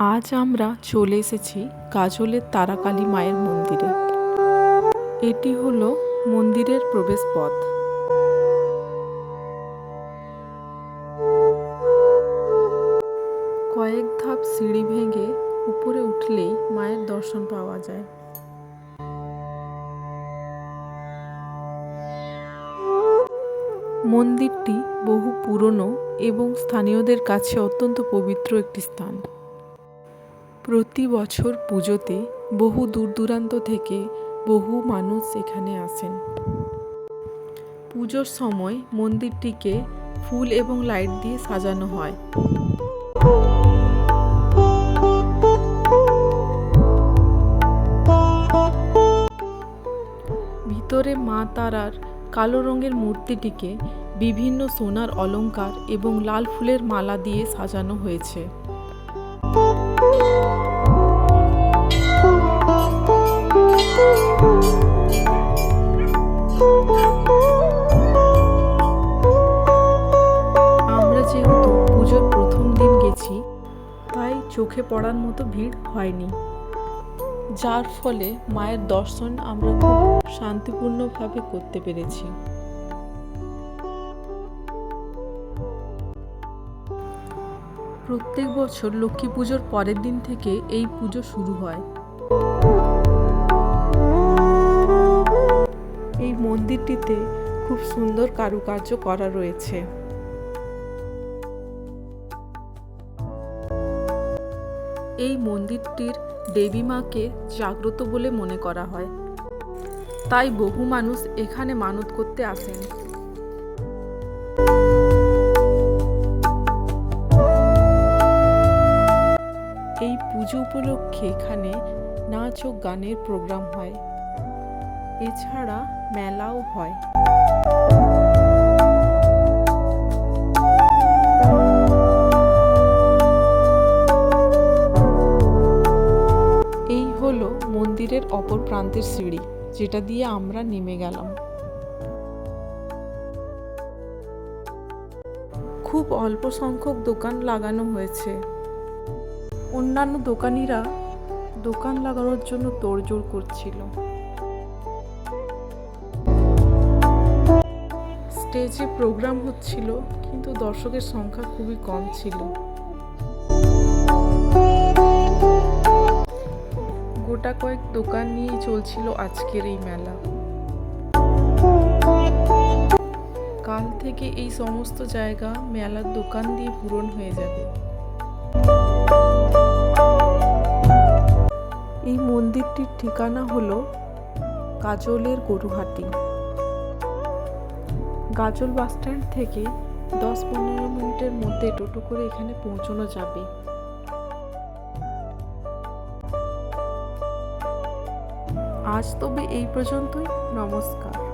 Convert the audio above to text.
আজ আমরা চলে এসেছি কাজলের তারাকালী মায়ের মন্দিরে। এটি হলো মন্দিরের প্রবেশপথ। কয়েক ধাপ সিঁড়ি ভেঙে উপরে উঠলেই মায়ের দর্শন পাওয়া যায়। মন্দিরটি বহু পুরনো এবং স্থানীয়দের কাছে অত্যন্ত পবিত্র একটি স্থান। প্রতি বছর পুজোতে বহু দূর দূরান্ত থেকে বহু মানুষ এখানে আসেন। পুজোর সময় মন্দিরটিকে ফুল এবং লাইট দিয়ে সাজানো হয়। ভিতরে মা তারার কালো রঙের মূর্তিটিকে বিভিন্ন সোনার অলংকার এবং লাল ফুলের মালা দিয়ে সাজানো হয়েছে। চোখে পড়ার মতো ভিড় হয়নি। যার ফলে মায়ের দর্শন আমরা খুব শান্তিপূর্ণভাবে করতে পেরেছি। প্রত্যেক বছর লক্ষ্মী পুজোর পরের দিন থেকে এই পুজো শুরু হয়। এই মন্দিরটিতে খুব সুন্দর কারুকার্য করা রয়েছে। এই মন্দিরটির দেবী মাকে জাগ্রত বলে মনে করা হয়। তাই বহু মানুষ এখানে মানত করতে আসেন। এই পুজো উপলক্ষে এখানে নাচ ও গানের প্রোগ্রাম হয়। এছাড়া মেলাও হয়। অপর প্রান্তের সিঁড়ি, যেটা দিয়ে আমরা নেমে গেলাম। খুব অল্প সংখ্যক দোকান লাগানো হয়েছে। অন্যান্য দোকানিরা দোকান লাগানোর জন্য তোড়জোড় করছিল। স্টেজে প্রোগ্রাম হচ্ছিল, কিন্তু দর্শকের সংখ্যা খুবই কম ছিল। গোটা কয়েক দোকান নিয়েই চলছিল আজকের এই মেলা। কাল থেকে এই সমস্ত জায়গা মেলার দোকান দিয়ে পূরণ হয়ে যাবে। এই মন্দিরটির ঠিকানা হলো কাজলের গরুহাটি। গাজল বাসস্ট্যান্ড থেকে দশ পনেরো মিনিটের মধ্যে টোটো করে এখানে পৌঁছানো যাবে। আজ তবে এই পর্যন্তই। নমস্কার।